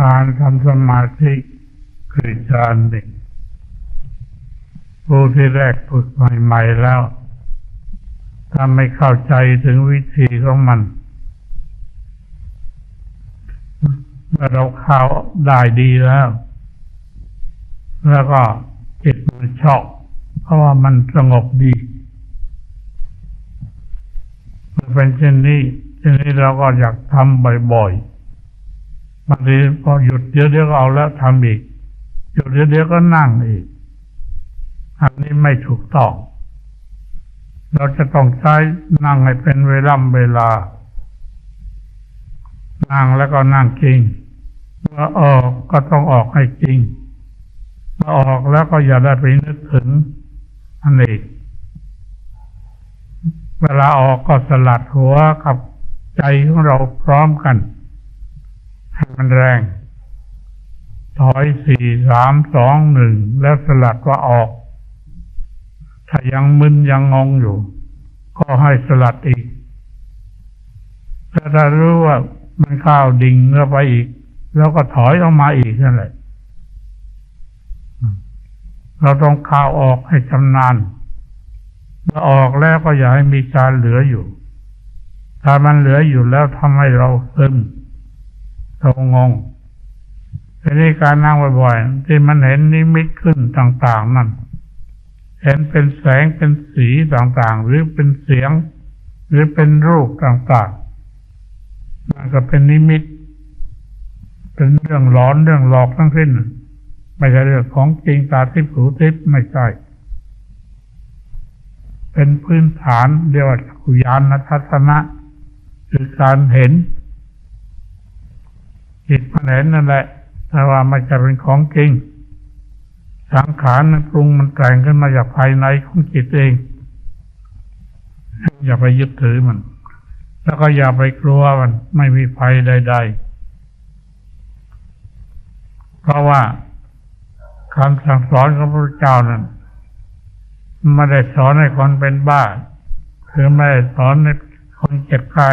การทำสมาธิคือฌานหนึ่งผู้ที่แรกฝึกใหม่ๆแล้วถ้าไม่เข้าใจถึงวิธีของมันเมื่อเราเข้าได้ดีแล้ว แล้วก็จิตมันชอบเพราะว่ามันสงบดีมันเป็นเช่นนี้เช่นนี้เราก็อยากทำบ่อยๆ บางทีพอหยุดเดี๋ยวเดี๋ยวก็เอาแล้วทำอีก หยุดเดี๋ยวเดี๋ยวก็นั่งอีก อันนี้ไม่ถูกต้อง เราจะต้องใช้นั่งให้เป็นเวลาเวลา นั่งแล้วก็นั่งจริงเมื่อออกก็ต้องออกให้จริงเมื่อออกแล้วก็อย่าได้ไปนึกถึงอันอีก เวลาออกก็สลัดหัวกับใจของเราพร้อมกัน ให้มันแรง ถอยสี่สามสองหนึ่งแล้วสลัดว่าออก ถ้ายังมึนยังงงอยู่ ก็ให้สลัดอีกถ้ารู้ว่ามันข้าวดิ่งเข้าไปอีก แล้วก็ถอยออกมาอีกนั่นแหละเราต้องข้าวออกให้ชำนาญเมื่อออกแล้วก็อย่าให้มีการเหลืออยู่ ถ้ามันเหลืออยู่แล้วทำให้เราซึม เรางงทีนี้การนั่งบ่อยๆที่มันเห็นนิมิตขึ้นต่างๆนั่นเห็นเป็นแสงเป็นสีต่างๆ หรือเป็นเสียง หรือเป็นรูปต่างๆมันก็เป็นนิมิต เป็นเรื่องหลอนเรื่องหลอกทั้งสิ้นไม่ใช่เรื่องของจริงตาทิพย์หูทิพย์ไม่ใช่เป็นพื้นฐานเรียกว่าขุยานทัศนะ คือการเห็น จิตมันเห็นนั่นแหละแต่ว่าม่ใช่เป็นของจริง สังขารมันปรุงมันแต่งขึ้นมาจากภายในของจิตเอง อย่าไปยึดถือมัน แล้วก็อย่าไปกลัวมัน ไม่มีภัยใด ๆ เพราะว่าคำสั่งสอนของพระเจ้านั้นไม่ได้สอนให้คนเป็นบ้าคือไม่ได้สอนให้คนเจ็บไข้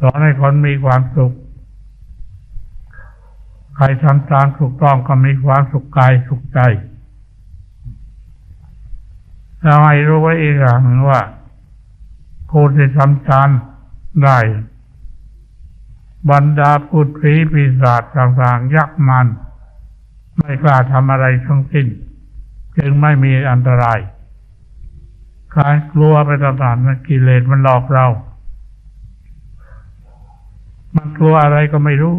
สอนให้คนมีความสุข ใครทำตามถูกต้องก็มีความสุขกายสุขใจเราให้รู้ไว้อีกอย่างหนึ่งว่าผู้ที่ทำฌานได้ บรรดาพูดผีปีศาจต่างๆ ยักษ์มัน ไม่กล้าทำอะไรทั้งสิ้น จึงไม่มีอันตรายการกลัวไปต่างๆนั้นกิเลสมันหลอกเรา มันกลัวอะไรก็ไม่รู้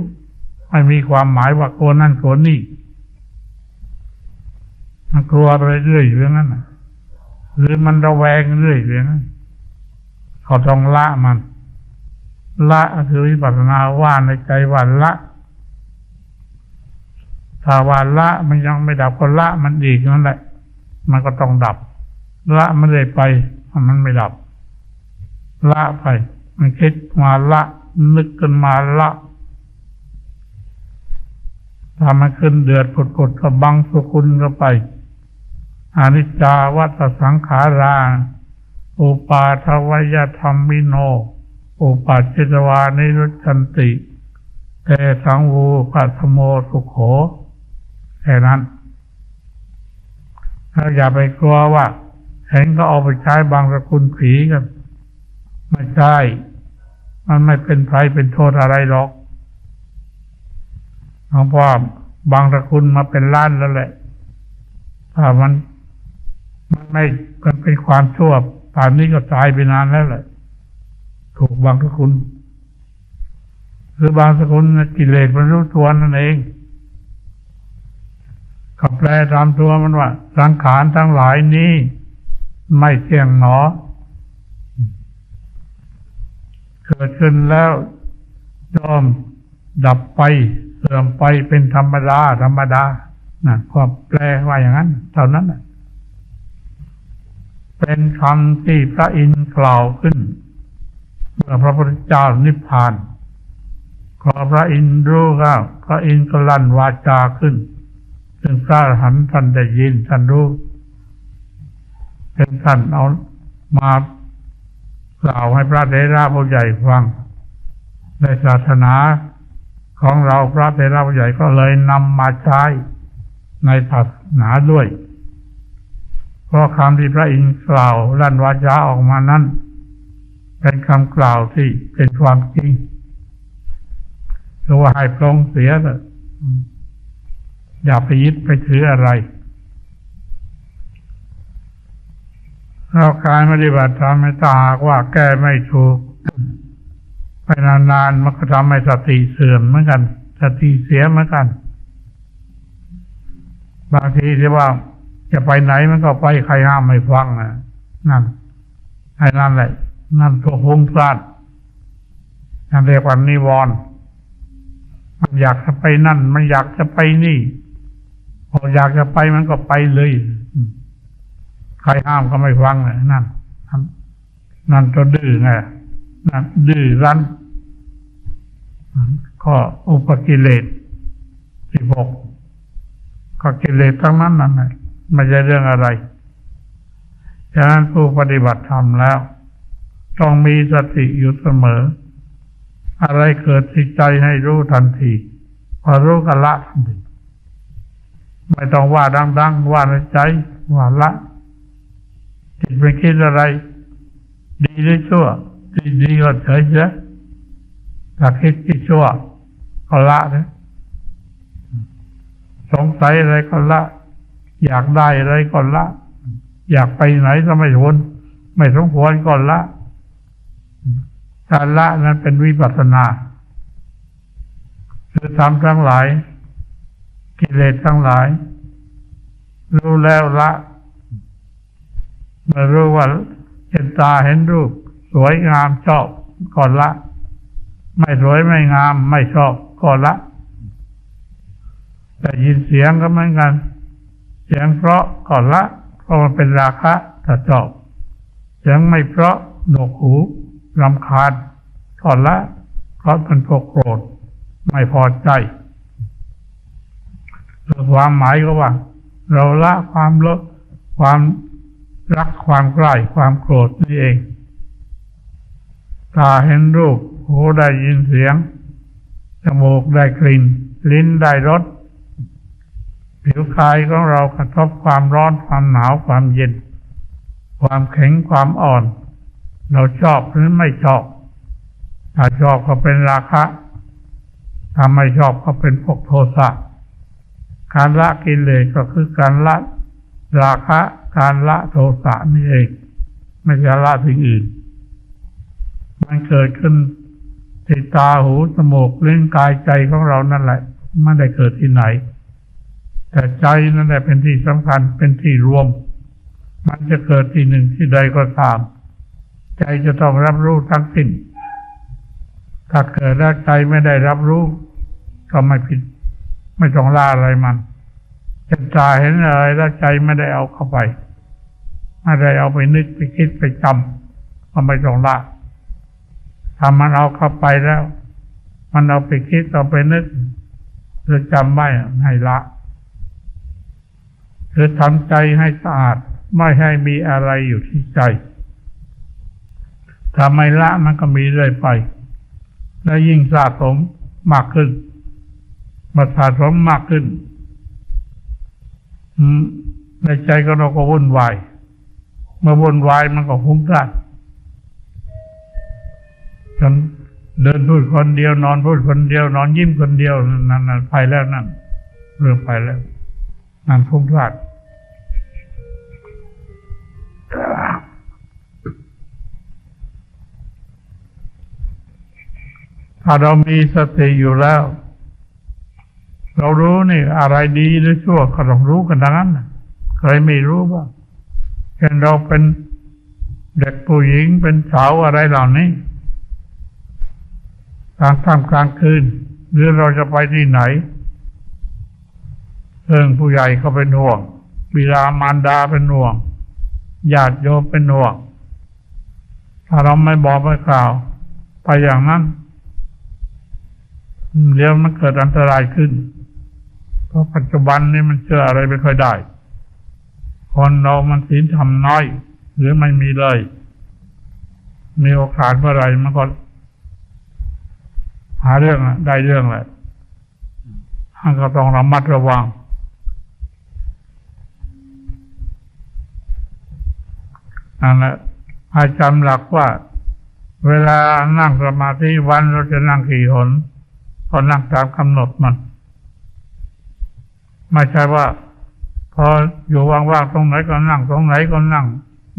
ไม่มีความหมายว่ากลัวนั่นกลัวนี่มันกลัวไปเรื่อยอยู่อย่างนั้นหรือมันระแวงเรื่อยอยู่อย่างนั้นเขาต้องละมัน ละคือวิปัสสนาว่าในใจว่าละถ้าว่าละมันยังไม่ดับก็ละมันอีกนั่นแหละ มันก็ต้องดับ ละไม่ได้ไปมันไม่ดับ ละไป มันคิดมาละ นึกขึ้นมาละ ถ้ามันขึ้นเดือดผุดๆก็บังสุกุลก็ไปอนิจจาวัตสังขาราอุปาทวยธรรมมิโน อุปัจจิตวานิรุชันติเตสังวูปัสโมสุขโขแค่นั้นถ้าอย่าไปกลัวว่า เห็นก็เอาไปใช้บางสกุลผีกัน ไม่ใช่ มันไม่เป็นไพรเป็นโทษอะไรหรอก หลวงพ่อบางสกุลมาเป็นล้านแล้วแหละถ้ามันมันไม่มันเป็นความชั่วป่านนี้ก็ตายไปนานแล้วแหละ ถูกบางสกุลหรือบางสกุลกิเลสมันรู้ตัวนั่นเองก็แปลตามตัวมันว่า สังขารทั้งหลายนี้ ไม่เที่ยงหนอ เกิดขึ้นแล้วย่อมดับไป เสื่อมไปเป็นธรรมดา ธรรมดานะความแปลว่าอย่างนั้น เท่านั้นเป็นคำที่พระอินทร์กล่าวขึ้นเมื่อพระพุทธเจ้านิพพาน ขอพระอินทร์รู้ครับพระอินทร์ก็ลั่นวาจาขึ้น ซึ่งพระหันต์ท่านได้ยินท่านรู้เป็นท่านเอามากล่าวให้พระเดราผู้ใหญ่ฟังในศาสนา ของเราพระเถระผู้ใหญ่ก็เลยนำมาใช้ในศาสนาด้วย เพราะคำที่พระอินทร์กล่าวลั่นวาจาออกมานั้น เป็นคำกล่าวที่เป็นความจริงคือว่าให้ปรงเสียเถอะอย่าไปยึดไปถืออะไร เราการปฏิบัติธรรมไม่ตาหากว่าแก้ไม่ถูก ไปนานๆมันก็ทำให้สติเสื่อมเหมือนกัน สติเสียเหมือนกัน บางทีที่ว่าจะไปไหนมันก็ไปใครห้ามไม่ฟังนะนั่นไอ้นั่นแหละนั่นตัวพุงพลาดนั่นเรียกว่านิวรณ์มันอยากจะไปนั่น มันอยากจะไปนี่พออยากจะไปมันก็ไปเลย ใครห้ามก็ไม่ฟังเลยนั่นนั่นนั่นตัวดื้อไงนั่นดื้อรั้น ก็อุปกิเลสสิบหกก็กิเลสทั้งนั้นนั่นแหละไม่ใช่เรื่องอะไรฉะนั้นผู้ปฏิบัติธรรมแล้ว ต้องมีสติอยู่เสมอ อะไรเกิดที่ใจให้รู้ทันที พอรู้ก็ละทันที ไม่ต้องว่าดังๆ ว่าในใจ ว่าละจิตไปคิดอะไร ดีหรือชั่วดีดีก็เฉยเฉย ถ้าคิดที่ชั่วก็ละนะสงสัยอะไรก็ละ อยากได้อะไรก็ละ อยากไปไหนก็ไม่ทนไม่สมควรก็ละการละนั้นเป็นวิปัสสนาคือทำทั้งหลาย กิเลสทั้งหลาย รู้แล้วละมื่อรู้ว่าเห็นตาเห็นรูป สวยงามชอบก่อนละ ไม่สวยไม่งามไม่ชอบก่อนละแต่ยินเสียงก็เหมือนกัน เสียงเพราะก่อนละเพราะมันเป็นราคะถ้าชอบ เสียงไม่เพราะหนวกหูรำคาญก่อนละ เพราะมันพกโกรธ ไม่พอใจความหมายก็ว่า เราละความลดความรักความใกล้ความโกรธนี่เองตาเห็นรูป หูได้ยินเสียง จมูกได้กลิ่น ลิ้นได้รส ผิวกายของเรากระทบความร้อน ความหนาว ความเย็น ความแข็ง ความอ่อน เราชอบหรือไม่ชอบ ถ้าชอบก็เป็นราคะ ถ้าไม่ชอบก็เป็นพวกโทสะ การละกิเลสก็คือการละราคะ การละโทสะนี่เอง ไม่ใช่ละสิ่งอื่นมันเกิดขึ้น ที่ตาหูจมูกลิ้นกายใจของเรานั่นแหละไม่ได้เกิดที่ไหน แต่ใจนั่นแหละเป็นที่สำคัญเป็นที่รวม มันจะเกิดที่หนึ่งที่ใดก็ตาม ใจจะต้องรับรู้ทั้งสิ้นถ้าเกิดแล้วใจไม่ได้รับรู้ ก็ไม่ผิด ไม่ต้องล่าอะไรมันเห็นตาเห็นอะไรแล้วใจไม่ได้เอาเข้าไปไม่ได้เอาไปนึกไปคิดไปจำก็ไม่ต้องละ ถ้ามันเอาเข้าไปแล้ว มันเอาไปคิดเอาไปนึกหรือจำไม่ให้ละคือทำใจให้สะอาดไม่ให้มีอะไรอยู่ที่ใจถ้าไม่ละมันก็มีเรื่อยไป และยิ่งสะสมมากขึ้นมาสะสมมากขึ้นในใจก็เราก็วุ่นวาย เมื่อวุ่นวายมันก็ฟุ้งซ่าน จนเดินพูดคนเดียวนอนพูดคนเดียวนอนยิ้มคนเดียวนั่นนั่นไปแล้วนั่นเรื่องไปแล้ว นั่นฟุ้งซ่านถ้าเรามีสติอยู่แล้ว เรารู้นี่อะไรดีหรือชั่วก็ต้องรู้กันดังนั้นเคยไม่รู้บ้างเช่นเราเป็นเด็กผู้หญิงเป็นสาวอะไรเหล่านี้ กลางค่ำกลางคืน หรือเราจะไปที่ไหนเพิ่งผู้ใหญ่ก็เป็นห่วงบิดามารดาเป็นห่วงญาติโยมเป็นห่วงถ้าเราไม่บอกไม่กล่าว ไปอย่างนั้นเดี๋ยวมันเกิดอันตรายขึ้น เพราะปัจจุบันนี้มันเชื่ออะไรไม่ค่อยได้ คนเรามันศีลทำน้อย หรือไม่มีเลย มีโอกาสเมื่อไรมันก็ หาเรื่องอะได้เรื่องแหละท่านก็ต้องระมัดระวัง นั่นแหละให้จำหลักว่า เวลานั่งสมาธิวันเราจะนั่งกี่หนก็นั่งตามกำหนดมัน ไม่ใช่ว่า พออยู่ว่างๆตรงไหนก็นั่ง ตรงไหนก็นั่ง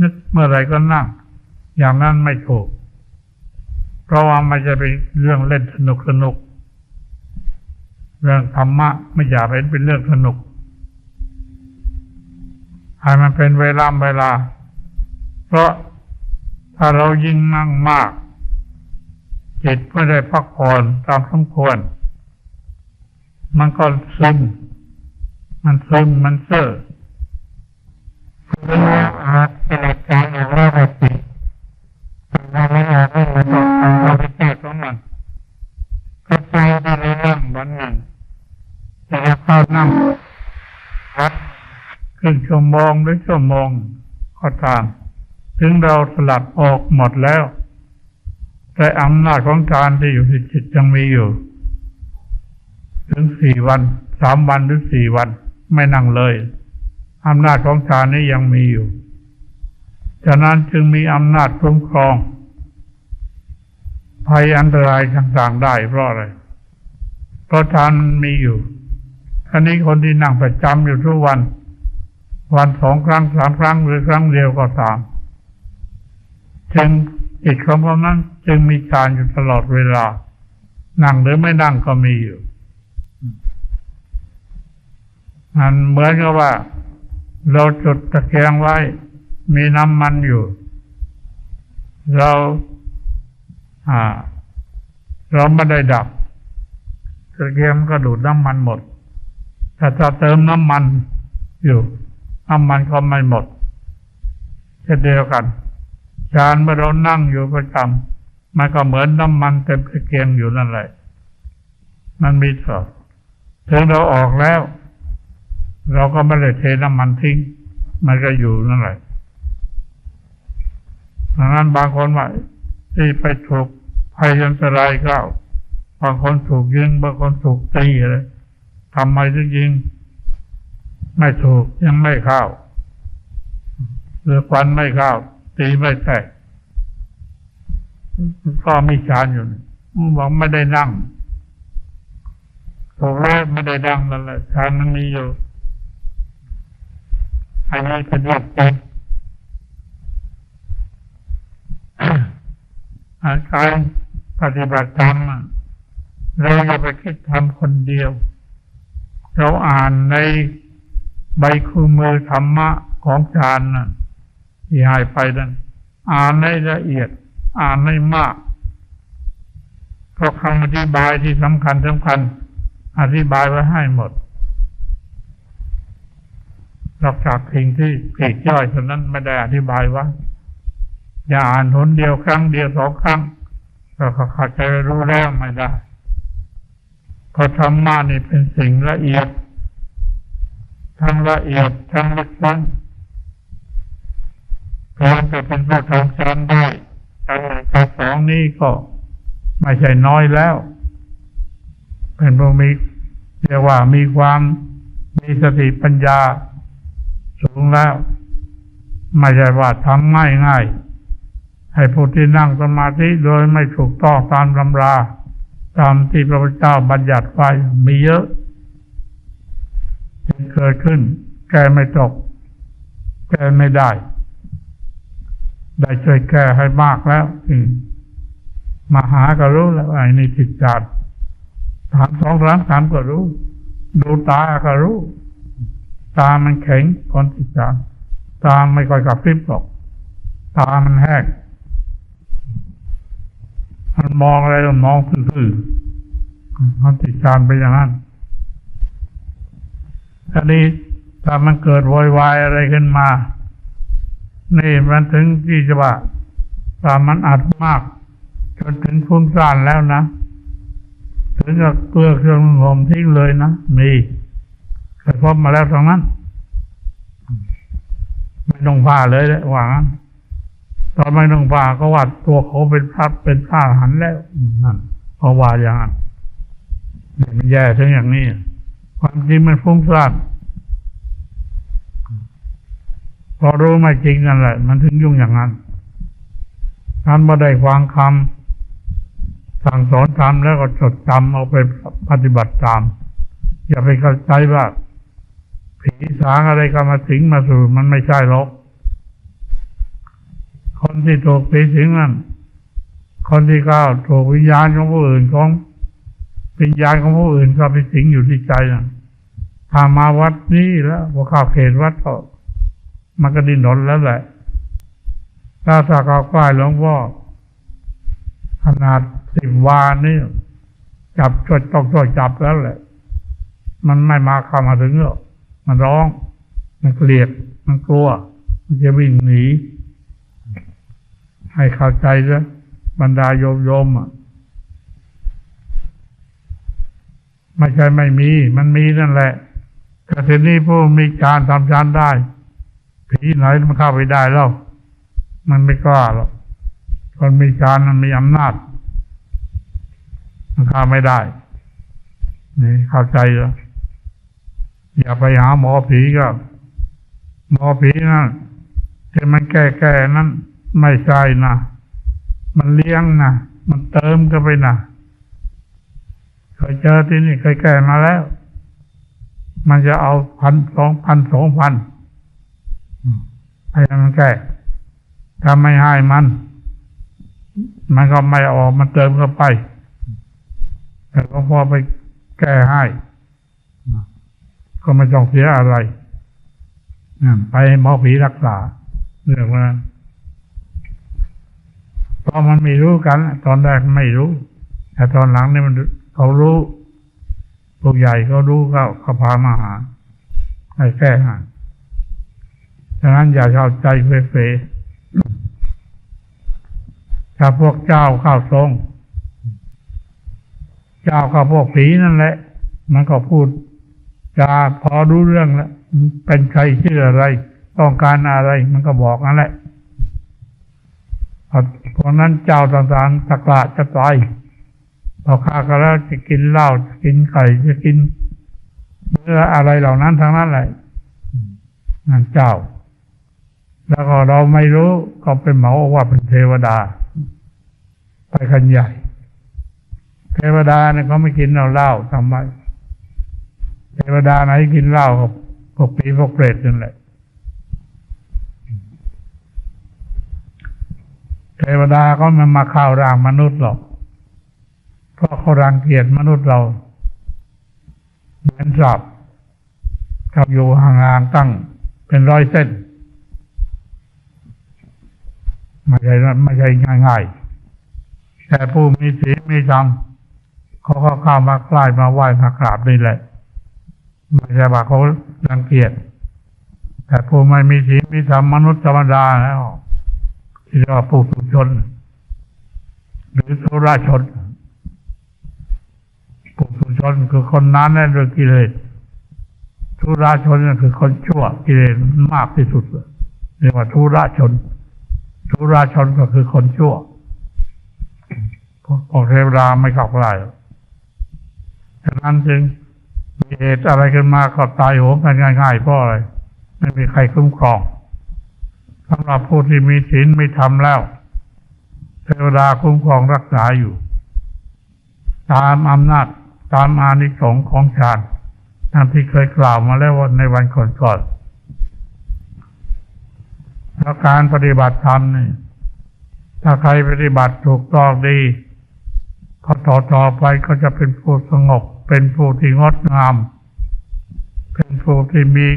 นึกเมื่อไหรก็นั่ง อย่างนั้นไม่ถูก เพราะว่ามันจะเป็นเรื่องเล่นสนุกสนุก เรื่องธรรมะไม่อยากเห็นเป็นเรื่องสนุกให้มันเป็นเวลาเวลา เพราะถ้าเรายิ่งนั่งมาก จิตไม่ได้พักผ่อนตามสมควร มันก็ซึมมันซึมมันเซ่อเวลาอาจจะใจออกแล้วก็ติดแต่ว่าไม่ออกก็ไม่ต้ องทำความเป็นเจ้าของมันก็ใจที่เรานั่งวันหนึ่งจะเข้านั่งพักครึ่งชั่วโมงหรือชั่วโมงก็ตาม ถึงเราสลัดออกหมดแล้ว แต่อำนาจของการที่อยู่ที่จิตยังมีอยู่ ถึงสี่วันสามวันหรือสี่วัน ไม่นั่งเลยอำนาจของฌานนี้ยังมีอยู่ ฉะนั้นจึงมีอำนาจคุ้มครอง ภัยอันตรายต่างๆได้เพราะอะไร เพราะฌานมีอยู่ท่านี้คนที่นั่งประจำอยู่ทุกวัน วันสองครั้งสามครั้งหรือครั้งเดียวก็ตาม จึงจิตของเขานั้นจึงมีฌานอยู่ตลอดเวลา นั่งหรือไม่นั่งก็มีอยู่มันเหมือนกับว่า เราจุดตะเกียงไว้ มีน้ำมันอยู่ เรา เราไม่ได้ดับตะเกียงก็ดูดน้ำมันหมด ถ้าเติมน้ำมันอยู่น้ำมันก็ไม่หมดเช่นเดียวกันฌานเมื่อเรานั่งอยู่ประจำมันก็เหมือนน้ำมันเต็มตะเกียงอยู่นั่นแหละ มันมีสอบถึงเราออกแล้ว เราก็ไม่ได้เทน้ำมันทิ้ง มันก็อยู่นั่นแหละดังนั้นบางคนว่าที่ไปถูก ภัยอันตรายเข้าบางคนถูกยิงบางคนถูกตีอะไรทำไมถึงยิง ไม่ถูกยังไม่เข้าหรือควันไม่เข้าตีไม่แตกก็มีฌานอยู่บอกไม่ได้นั่งถูกแล้วไม่ได้นั่งนั่นแหละฌานมันมีอยู่อันนี้เป็นเรื่องจริงการ ปฏิบัติธรรมเราอย่าไปคิดทำคนเดียว เราอ่านในใบคู่มือธรรมะของฌานที่หายไปนั้นอ่านให้ละเอียด อ่านให้มากเพราะคำอธิบายที่สำคัญสำคัญ อธิบายไว้ให้หมดนอกจากสิ่งที่ปลีกย่อยเท่านั้นไม่ได้อธิบายว่าอย่าอ่านหนเดียวครั้งเดียวสองครั้ง ก็เข้าใจรู้แล้วไม่ได้เพราะธรรมะนี่เป็นสิ่งละเอียด ทั้งละเอียดทั้งลึกซึ้งการจะเป็นผู้ทำฌานได้การหนึ่งการสองนี้ก็ไม่ใช่น้อยแล้ว เป็นผู้มีเรียกว่ามีความมีสติปัญญาสูงแล้ว ไม่ใช่ว่าทำง่ายง่าย ให้ผู้ที่นั่งสมาธิโดยไม่ถูกต้องตามตำรา ตามที่พระพุทธเจ้าบัญญัติไว้มีเยอะเกิดขึ้น แก้ไม่ตก แก้ไม่ได้ ได้ช่วยแก้ให้มากแล้วอืมาหาก็รู้แล้วไอ้นี่ติดจัดถามสองครั้งถามก็รู้ ดูตาก็รู้ ตามันแข็งก่อนติดจัดตาไม่ค่อยกระพริบหรอก ตามันแห้ง มันมองอะไรก็มองซื่อๆมันติดจานไปอย่างนั้นทีนี้ถ้ามันเกิดโวยวายอะไรขึ้นมา นี่มันถึงที่จะว่าถ้ามันอัดมากจนถึงฟุ้งซ่านแล้วนะ ถึงกับเกลือเครื่องหอมทิ้งเลยนะ มีเคยพบมาแล้วตรงนั้น ไม่ต้องผ่าเลยแหละว่างั้น ตอนไม่ต้องผ่าก็ว่าตัวเขาเป็นพระเป็นพระหันแล้วนั่นเพราะว่าอย่างนั้นมันแย่ถึงอย่างนี้ ความจริงมันฟุ้งซ่านพอรู้ไม่จริงนั่นแหละ มันถึงยุ่งอย่างนั้นท่านมาได้ฟังคำสั่งสอนทำแล้วก็จดจำเอาไปปฏิบัติตาม อย่าไปเข้าใจว่าผีสางอะไรก็มาสิงมาสู่มันไม่ใช่หรอก คนที่ถูกผีสิงนั่นคนที่ก้าถูกวิญญาณของผู้อื่นของวิญญาณของผู้อื่นก็ไปสิงอยู่ที่ใจนะถ้ามาวัดนี้แล้วพอเข้าเขตวัดก็มันก็ดิ้นรนนแล้วแหละ ถ้าถ้าเขาใกล้หลวงพ่อขนาดสิบวานี่จับจดต้องช่วยจับแล้วแหละ มันไม่มาเข้ามาถึงหรอกมันร้อง มันเกลียด มันกลัว มันจะวิ่งหนี ให้เข้าใจซะบรรดาโยมโยมอะไม่ใช่ไม่มี มันมีนั่นแหละแต่ทีนี้ผู้มีการทำฌานได้ ผีไหนมันเข้าไปได้แล้ว มันไม่กล้าหรอกคนมีฌานมันมีอำนาจ มันเข้าไม่ได้ นี่เข้าใจแล้วอย่าไปหาหมอผีก็ หมอผีนั่นที่มันแก้แก้นั้น ไม่ใช่นะ มันเลี้ยงนะมันเติมก็ไปนะเคยเจอที่นี่เคยแก้มาแล้ว มันจะเอาพันสองพันสองพันให้มันแก้ถ้าไม่ให้มัน มันก็ไม่ออกมันเติมเข้าไป แต่หลวงพ่อไปแก้ให้ ก็ไม่ต้องเสียอะไร ไปหมอผีรักษาเรื่องนั้น ตอนมันไม่รู้กัน ตอนแรกไม่รู้ แต่ตอนหลังนี่มันเขารู้พวกใหญ่เขารู้เขาเขาพามาหาให้แก้ให้ฉะนั้นอย่าเข้าใจเฟยๆถ้าพวกเจ้าเข้าทรง เจ้าเข้าพวกผีนั่นแหละ มันก็พูดจะพอรู้เรื่องแล้ว เป็นใครชื่ออะไร ต้องการอะไร มันก็บอกนั่นแหละ พราะนั้นเจ้าต่างๆตะกละจะตายพอข้าก็แล้วจะกินเหล้าจะกินไก่จะกินเนื้ออะไรเหล่านั้นทั้งนั้นแหละนั่นเจ้า แล้วก็เราไม่รู้ก็เป็นเหมาว่าเป็นเทวดา ไปกันใหญ่ เทวดาเนี่ยเขาไม่กินเหล้าเหล้าทำไม เทวดาไหนกินเหล้ากับพวกผีพวกเปรตนั่นแหละ เทวดาก็มันมาเข้าร่างมนุษย์หรอก เพราะเขารังเกียจมนุษย์เรา เหมือนสับกับอยู่ห่างๆตั้งเป็นร้อยเส้นไม่ใช่ไม่ใช่ง่ายๆ แต่ผู้มีศีลมีธรรมเขาก็เข้ามาใกล้มาไหว้มากราบนี่แหละไม่ใช่ว่าเขารังเกียจแต่ผู้ไม่มีศีลมีธรรมมนุษย์ธรรมดาแล้ว ที่เรียกว่าผู้สุชน หรือสุราชนผู้สุชนคือคนนั้นนั่นด้วยกิเลสทุราชนนั่นคือคนชั่วกิเลสมากที่สุดเรียกว่าทุราชน ทุราชนก็คือคนชั่วพวกเทวดาไม่เข้าใกล้ฉะนั้นจึงมีเหตุอะไรขึ้นมาก็ตายโหงกันง่ายๆเพราะอะไรไม่มีใครคุ้มครอง สำหรับผู้ที่มีศีลไม่ทำแล้ว เทวดาคุ้มครองรักษาอยู่ ตามอำนาจตามอานิสงส์ของฌานนั่นที่เคยกล่าวมาแล้วในวันก่อนๆแล้วการปฏิบัติธรรมนี่ถ้าใครปฏิบัติถูกต้องดีพอต่อต่อไปก็จะเป็นผู้สงบ เป็นผู้ที่งดงาม เป็นผู้ที่มี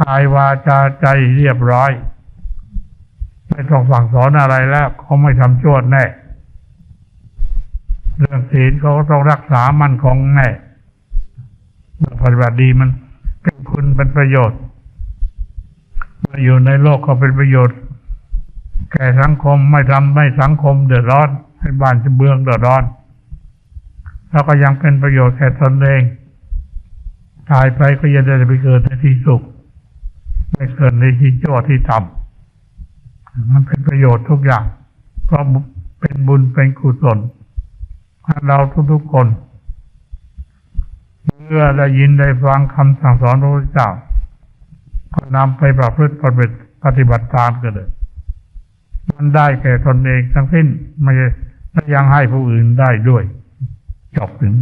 กายวาจาใจเรียบร้อย ไม่ต้องสั่งสอนอะไรแล้วเขาไม่ทำชั่วแน่ เรื่องศีลเขาก็ต้องรักษามันคงแน่ปฏิบัติดีมันเป็นคุณเป็นประโยชน์มื่อยู่ในโลกก็เป็นประโยชน์ แก่สังคมไม่ทำให้สังคมเดือดร้อน ให้บ้านจะเบืองเดือดร้อน แล้วก็ยังเป็นประโยชน์แก่ตนเองตายไปก็ยังได้ไปเกิดในที่สุขไม่เกิดในที่ชั่วที่ต่ำ มันเป็นประโยชน์ทุกอย่าง เพราะเป็นบุญเป็นกุศลเราทุกๆคนเมื่อได้ยินได้ฟังคำสั่งสอนพระพุทธเจ้าก็นำไปประพฤติปฏิบัติปฏิบัติตามกันเลย มันได้แก่ตนเองทั้งสิ้น ไม่ไม่ยังให้ผู้อื่นได้ด้วย จบถึง